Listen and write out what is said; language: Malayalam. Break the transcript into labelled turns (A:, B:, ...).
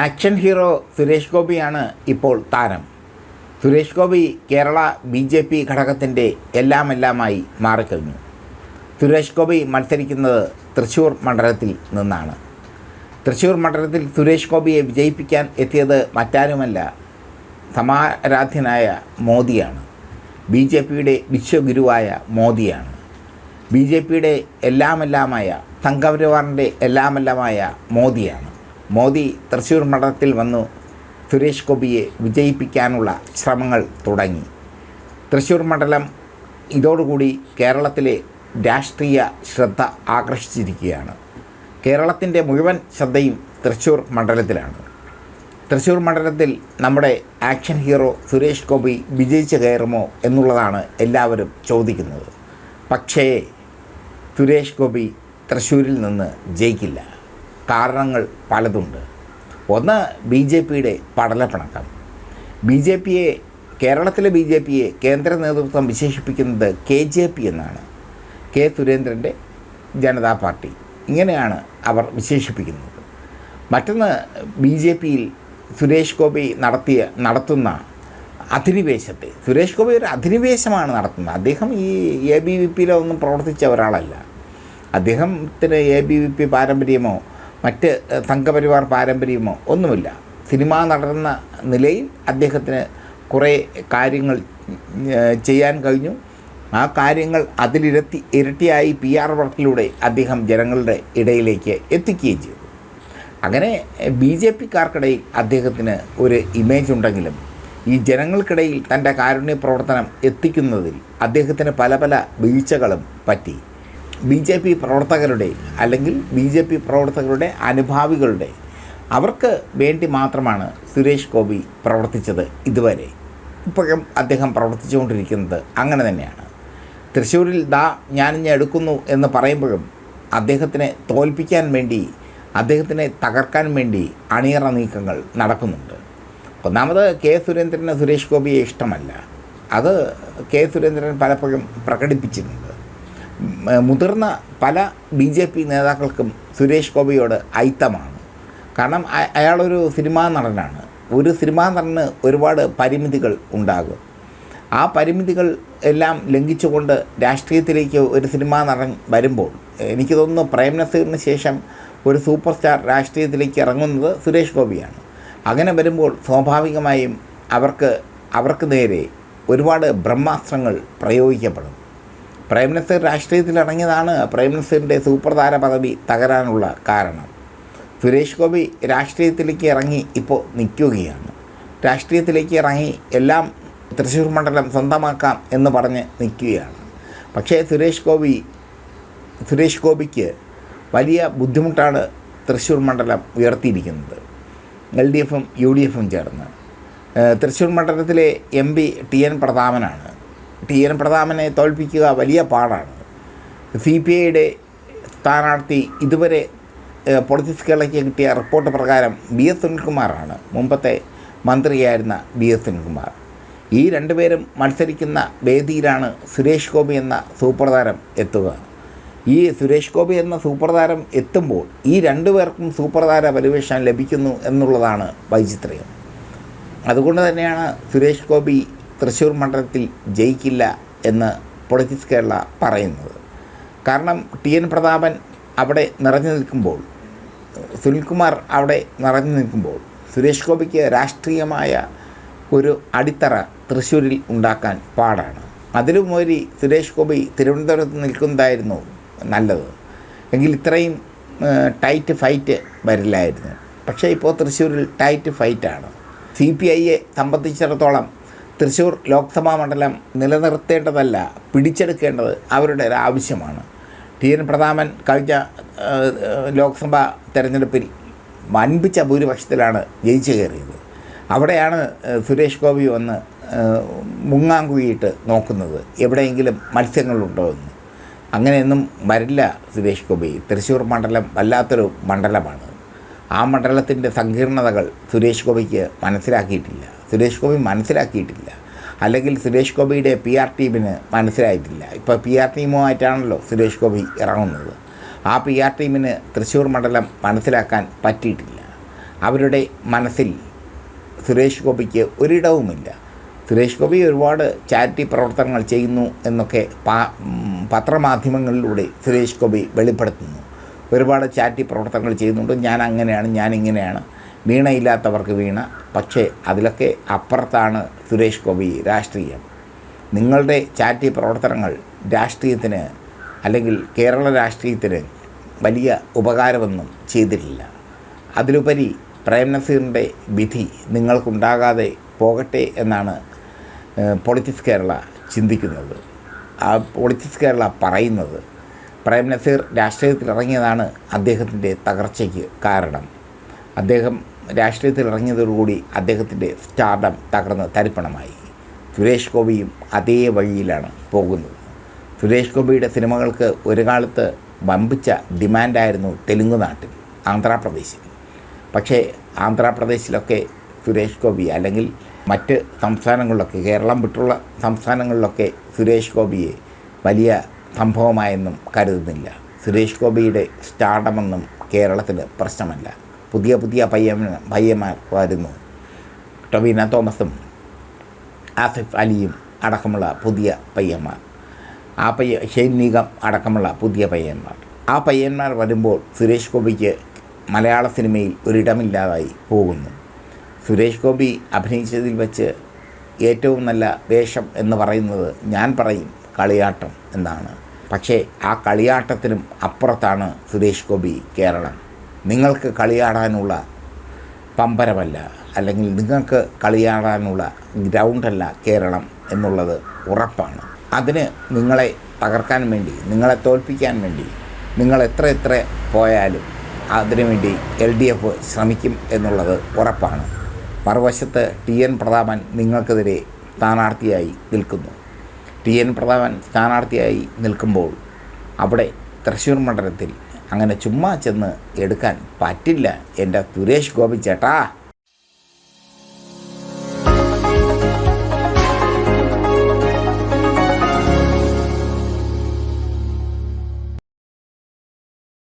A: ആക്ഷൻ ഹീറോ സുരേഷ് ഗോപിയാണ് ഇപ്പോൾ താരം. Suresh Gopi Kerala B J P ഘടകത്തിന്റെ എല്ലാമെല്ലാമായി മാറിക്കഴിഞ്ഞു. സുരേഷ് ഗോപി മത്സരിക്കുന്നത് തൃശ്ശൂർ മണ്ഡലത്തിൽ നിന്നാണ്. തൃശ്ശൂർ മണ്ഡലത്തിൽ സുരേഷ് ഗോപിയെ വിജയിപ്പിക്കാൻ എത്തിയത് മറ്റാരുമല്ല സമാരാധ്യനായ മോദിയാണ്. ബി ജെ പിയുടെ വിശ്വഗുരുവായ മോദിയാണ്. ബി ജെ പിയുടെ എല്ലാമെല്ലാമായ സംഘപരിവാറിന്റെ എല്ലാമെല്ലാമായ മോദിയാണ്. മോദി തൃശ്ശൂർ മഠത്തിൽ വന്നു സുരേഷ് ഗോപിയെ വിജയിപ്പിക്കാനുള്ള ശ്രമങ്ങൾ തുടങ്ങി. തൃശ്ശൂർ മണ്ഡലം ഇതോടുകൂടി കേരളത്തിലെ രാഷ്ട്രീയ ശ്രദ്ധ ആകർഷിച്ചിരിക്കുകയാണ്. കേരളത്തിന്റെ മുഴുവൻ ശ്രദ്ധയും തൃശ്ശൂർ മണ്ഡലത്തിലാണ്. തൃശ്ശൂർ മണ്ഡലത്തിൽ നമ്മുടെ ആക്ഷൻ ഹീറോ സുരേഷ് ഗോപി വിജയിച്ച് കയറുമോ എന്നുള്ളതാണ് എല്ലാവരും ചോദിക്കുന്നത്. പക്ഷേ സുരേഷ് ഗോപി തൃശ്ശൂരിൽ നിന്ന് ജയിക്കില്ല. കാരണങ്ങൾ പലതുണ്ട്. ഒന്ന് ബി ജെ പിയുടെ പടലപ്പിണക്കം. ബി ജെ പിയെ കേരളത്തിലെ ബി ജെ പിയെ കേന്ദ്ര നേതൃത്വം വിശേഷിപ്പിക്കുന്നത് കെ ജെ പി എന്നാണ്. കെ സുരേന്ദ്രന്റെ ജനതാ പാർട്ടി. ഇങ്ങനെയാണ് അവർ വിശേഷിപ്പിക്കുന്നത്. മറ്റൊന്ന് ബി ജെ പിയിൽ സുരേഷ് ഗോപി നടത്തിയ നടത്തുന്ന അധിനിവേശത്തെ. സുരേഷ് ഗോപി ഒരു അധിനിവേശമാണ് നടത്തുന്നത്. അദ്ദേഹം ഈ എ ബി വി പിയിലൊന്നും പ്രവർത്തിച്ച ഒരാളല്ല. അദ്ദേഹത്തിന് എ ബി വി പി പാരമ്പര്യമോ മറ്റ് സംഘപരിവാർ പാരമ്പര്യമോ ഒന്നുമില്ല. സിനിമ നടന്ന നിലയിൽ അദ്ദേഹത്തിന് കുറേ കാര്യങ്ങൾ ചെയ്യാൻ കഴിഞ്ഞു. ആ കാര്യങ്ങൾ അതിലിരത്തി ഇരട്ടിയായി പി ആർ വർക്കിലൂടെ അദ്ദേഹം ജനങ്ങളുടെ ഇടയിലേക്ക് എത്തിക്കുകയും ചെയ്തു. അങ്ങനെ ബി ജെ പിക്കാർക്കിടയിൽ അദ്ദേഹത്തിന് ഒരു ഇമേജ് ഉണ്ടെങ്കിലും ഈ ജനങ്ങൾക്കിടയിൽ തന്റെ കാരുണ്യ പ്രവർത്തനം എത്തിക്കുന്നതിൽ അദ്ദേഹത്തിന് പല പല വീഴ്ചകളും പറ്റി. ബി ജെ പി പ്രവർത്തകരുടെ അല്ലെങ്കിൽ ബി ജെ പി പ്രവർത്തകരുടെ അനുഭാവികളുടെ അവർക്ക് വേണ്ടി മാത്രമാണ് സുരേഷ് ഗോപി പ്രവർത്തിച്ചത് ഇതുവരെ. ഇപ്പോഴും അദ്ദേഹം പ്രവർത്തിച്ചുകൊണ്ടിരിക്കുന്നത് അങ്ങനെ തന്നെയാണ്. തൃശ്ശൂരിൽ ദാ ഞാനിഞ്ഞ് എടുക്കുന്നു എന്ന് പറയുമ്പോഴും അദ്ദേഹത്തിനെ തോൽപ്പിക്കാൻ വേണ്ടി അദ്ദേഹത്തിനെ തകർക്കാൻ വേണ്ടി അണിയറ നീക്കങ്ങൾ നടക്കുന്നുണ്ട്. ഒന്നാമത് കെ സുരേന്ദ്രന് സുരേഷ് ഗോപിയെ ഇഷ്ടമല്ല. അത് കെ സുരേന്ദ്രൻ പലപ്പോഴും പ്രകടിപ്പിച്ചിട്ടുണ്ട്. മുതിർന്ന പല ബി ജെ പി നേതാക്കൾക്കും സുരേഷ് ഗോപിയോട് ഐത്തമാണ്. കാരണം അയാളൊരു സിനിമാ നടനാണ്. ഒരു സിനിമാ നടന് ഒരുപാട് പരിമിതികൾ ഉണ്ടാകും. ആ പരിമിതികൾ എല്ലാം ലംഘിച്ചുകൊണ്ട് രാഷ്ട്രീയത്തിലേക്ക് ഒരു സിനിമാ നടൻ വരുമ്പോൾ എനിക്ക് തോന്നുന്നു പ്രേം നസീറിന് ശേഷം ഒരു സൂപ്പർ സ്റ്റാർ രാഷ്ട്രീയത്തിലേക്ക് ഇറങ്ങുന്നത് സുരേഷ് ഗോപിയാണ്. അങ്ങനെ വരുമ്പോൾ സ്വാഭാവികമായും അവർക്ക് അവർക്ക് നേരെ ഒരുപാട് ബ്രഹ്മാസ്ത്രങ്ങൾ പ്രയോഗിക്കപ്പെടും. പ്രേം മിനിസ്റ്റർ രാഷ്ട്രീയത്തിൽ ഇറങ്ങിയതാണ്. പ്രൈം മിനിസ്റ്ററിന്റെ സൂപ്രധാന പദവി തകരാനുള്ള കാരണം. സുരേഷ് ഗോപി രാഷ്ട്രീയത്തിലേക്ക് ഇറങ്ങി ഇപ്പോൾ നിൽക്കുകയാണ്. രാഷ്ട്രീയത്തിലേക്ക് ഇറങ്ങി എല്ലാം തൃശ്ശൂർ മണ്ഡലം സ്വന്തമാക്കാം എന്ന് പറഞ്ഞ് നിൽക്കുകയാണ്. പക്ഷേ സുരേഷ് ഗോപി സുരേഷ് ഗോപിക്ക് വലിയ ബുദ്ധിമുട്ടാണ് തൃശ്ശൂർ മണ്ഡലം ഉയർത്തിയിരിക്കുന്നത്. എൽ ഡി എഫും യു ഡി എഫും ചേർന്ന്. തൃശ്ശൂർ മണ്ഡലത്തിലെ എം പി ടി എൻ പ്രതാപനാണ്. ടി എൻ പ്രതാപനെ തോൽപ്പിക്കുക വലിയ പാടാണ്. സി പി ഐയുടെ സ്ഥാനാർത്ഥി ഇതുവരെ പൊളിറ്റിക്സ് കേരളയ്ക്ക് കിട്ടിയ റിപ്പോർട്ട് പ്രകാരം ബി എസ് സുനിൽകുമാറാണ്. മുമ്പത്തെ മന്ത്രിയായിരുന്ന ബി എസ് സുനിൽകുമാർ. ഈ രണ്ടുപേരും മത്സരിക്കുന്ന വേദിയിലാണ് സുരേഷ് ഗോപി എന്ന സൂപ്പർ താരം എത്തുക. ഈ സുരേഷ് ഗോപി എന്ന സൂപ്പർ താരം എത്തുമ്പോൾ ഈ രണ്ടുപേർക്കും സൂപ്പർ താര പരിവേഷം ലഭിക്കുന്നു എന്നുള്ളതാണ് വൈചിത്രം അതുകൊണ്ട് തന്നെയാണ് സുരേഷ് ഗോപി തൃശ്ശൂർ മണ്ഡലത്തിൽ ജയിക്കില്ല എന്ന് പൊളിറ്റിക്സ് കേരള പറയുന്നത്. കാരണം ടി എൻ പ്രതാപൻ അവിടെ നിറഞ്ഞു നിൽക്കുമ്പോൾ സുനിൽകുമാർ അവിടെ നിറഞ്ഞു നിൽക്കുമ്പോൾ സുരേഷ് ഗോപിക്ക് രാഷ്ട്രീയമായ ഒരു അടിത്തറ തൃശ്ശൂരിൽ ഉണ്ടാക്കാൻ പാടാണ്. അതിലുമൊരു സുരേഷ് ഗോപി തിരുവനന്തപുരത്ത് നിൽക്കുന്നതായിരുന്നു നല്ലത്. എങ്കിൽ ഇത്രയും ടൈറ്റ് ഫൈറ്റ് വരില്ലായിരുന്നു. പക്ഷേ ഇപ്പോൾ തൃശ്ശൂരിൽ ടൈറ്റ് ഫൈറ്റാണ്. സി പി ഐയെ സംബന്ധിച്ചിടത്തോളം തൃശ്ശൂർ ലോക്സഭാ മണ്ഡലം നിലനിർത്തേണ്ടതല്ല പിടിച്ചെടുക്കേണ്ടത് അവരുടെ ഒരു ആവശ്യമാണ്. ടി എൻ പ്രതാപൻ കഴിഞ്ഞ ലോക്സഭാ തെരഞ്ഞെടുപ്പിൽ വൻപിച്ച ഭൂരിപക്ഷത്തിലാണ് ജയിച്ചു കയറിയത്. അവിടെയാണ് സുരേഷ് ഗോപി വന്ന് മുങ്ങാങ്കുഴിയിട്ട് നോക്കുന്നത്. എവിടെയെങ്കിലും മത്സ്യങ്ങളുണ്ടോ എന്ന്. അങ്ങനെയൊന്നും വരില്ല സുരേഷ് ഗോപി. തൃശ്ശൂർ മണ്ഡലം വല്ലാത്തൊരു മണ്ഡലമാണ്. ആ മണ്ഡലത്തിന്റെ സങ്കീർണതകൾ സുരേഷ് ഗോപിക്ക് മനസ്സിലാക്കിയിട്ടില്ല. സുരേഷ് ഗോപി മനസ്സിലാക്കിയിട്ടില്ല. അല്ലെങ്കിൽ സുരേഷ് ഗോപിയുടെ പി ആർ ടീമിന് മനസ്സിലായിട്ടില്ല. ഇപ്പോൾ പി ആർ ടീമുമായിട്ടാണല്ലോ സുരേഷ് ഗോപി ഇറങ്ങുന്നത്. ആ പി ആർ ടീമിന് തൃശ്ശൂർ മണ്ഡലം മനസ്സിലാക്കാൻ പറ്റിയിട്ടില്ല. അവരുടെ മനസ്സിൽ സുരേഷ് ഗോപിക്ക് ഒരിടവുമില്ല. സുരേഷ് ഗോപി ഒരുപാട് ചാരിറ്റി പ്രവർത്തനങ്ങൾ ചെയ്യുന്നു എന്നൊക്കെ പത്രമാധ്യമങ്ങളിലൂടെ സുരേഷ് ഗോപി വെളിപ്പെടുത്തുന്നു. ഒരുപാട് ചാറ്റി പ്രവർത്തനങ്ങൾ ചെയ്യുന്നുണ്ട്. ഞാൻ അങ്ങനെയാണ് ഞാൻ ഇങ്ങനെയാണ്. വീണയില്ലാത്തവർക്ക് വീണ. പക്ഷേ അതിലൊക്കെ അപ്പുറത്താണ് സുരേഷ് ഗോപി രാഷ്ട്രീയം. നിങ്ങളുടെ ചാറ്റി പ്രവർത്തനങ്ങൾ രാഷ്ട്രീയത്തിന് അല്ലെങ്കിൽ കേരള രാഷ്ട്രീയത്തിന് വലിയ ഉപകാരമൊന്നും ചെയ്തിട്ടില്ല. അതിലുപരി പ്രേം നസീറിന്റെ വിധി നിങ്ങൾക്കുണ്ടാകാതെ പോകട്ടെ എന്നാണ് പൊളിറ്റിക്സ് കേരള ചിന്തിക്കുന്നത്. ആ പൊളിറ്റിക്സ് കേരള പറയുന്നത് പ്രേം നസീർ രാഷ്ട്രീയത്തിൽ ഇറങ്ങിയതാണ് അദ്ദേഹത്തിന്റെ തകർച്ചയ്ക്ക് കാരണം. അദ്ദേഹം രാഷ്ട്രീയത്തിൽ ഇറങ്ങിയതോടുകൂടി അദ്ദേഹത്തിന്റെ സ്റ്റാർഡം തകർന്ന് തരിപ്പണമായി. സുരേഷ് ഗോപിയും അതേ വഴിയിലാണ് പോകുന്നത്. സുരേഷ് ഗോപിയുടെ സിനിമകൾക്ക് ഒരു കാലത്ത് വമ്പിച്ച ഡിമാൻഡായിരുന്നു തെലുങ്ക് നാട്ടിൽ ആന്ധ്രാപ്രദേശിൽ. പക്ഷേ ആന്ധ്രാപ്രദേശിലൊക്കെ സുരേഷ് ഗോപി അല്ലെങ്കിൽ മറ്റ് സംസ്ഥാനങ്ങളിലൊക്കെ കേരളം വിട്ടുള്ള സംസ്ഥാനങ്ങളിലൊക്കെ സുരേഷ് ഗോപിയെ വലിയ സംഭവമായെന്നും കരുതുന്നില്ല. സുരേഷ് ഗോപിയുടെ സ്റ്റാർഡമെന്നും കേരളത്തിന് പ്രശ്നമല്ല. പുതിയ പുതിയ പയ്യ പയ്യന്മാർ വരുന്നു. ടൊവിന തോമസും ആസിഫ് അലിയും അടക്കമുള്ള പുതിയ പയ്യന്മാർ. ആ പയ്യ ഷെയ്ൻ നിഗം അടക്കമുള്ള പുതിയ പയ്യന്മാർ. ആ പയ്യന്മാർ വരുമ്പോൾ സുരേഷ് ഗോപിക്ക് മലയാള സിനിമയിൽ ഒരിടമില്ലാതായി പോകുന്നു. സുരേഷ് ഗോപി അഭിനയിച്ചതിൽ വെച്ച് ഏറ്റവും നല്ല വേഷം എന്ന് പറയുന്നത് ഞാൻ പറയും കളിയാട്ടം എന്നാണ്. പക്ഷേ ആ കളിയാട്ടത്തിനും അപ്പുറത്താണ് സുരേഷ് ഗോപി കേരളം. നിങ്ങൾക്ക് കളിയാടാനുള്ള പമ്പരമല്ല അല്ലെങ്കിൽ നിങ്ങൾക്ക് കളിയാടാനുള്ള ഗ്രൗണ്ടല്ല കേരളം എന്നുള്ളത് ഉറപ്പാണ്. അതിന് നിങ്ങളെ തകർക്കാൻ വേണ്ടി നിങ്ങളെ തോൽപ്പിക്കാൻ വേണ്ടി നിങ്ങൾ എത്ര എത്ര പോയാലും അതിനുവേണ്ടി എൽ ഡി എഫ് ശ്രമിക്കും എന്നുള്ളത് ഉറപ്പാണ്. മറുവശത്ത് ടി എൻ പ്രതാപൻ നിങ്ങൾക്കെതിരെ സ്ഥാനാർത്ഥിയായി നിൽക്കുന്നു. ടി എൻ പ്രതാപൻ സ്ഥാനാർത്ഥിയായി നിൽക്കുമ്പോൾ അവിടെ തൃശ്ശൂർ മണ്ഡലത്തിൽ അങ്ങനെ ചുമ്മാ ചെന്ന് എടുക്കാൻ പറ്റില്ല എന്റെ സുരേഷ് ഗോപി ചേട്ടാ.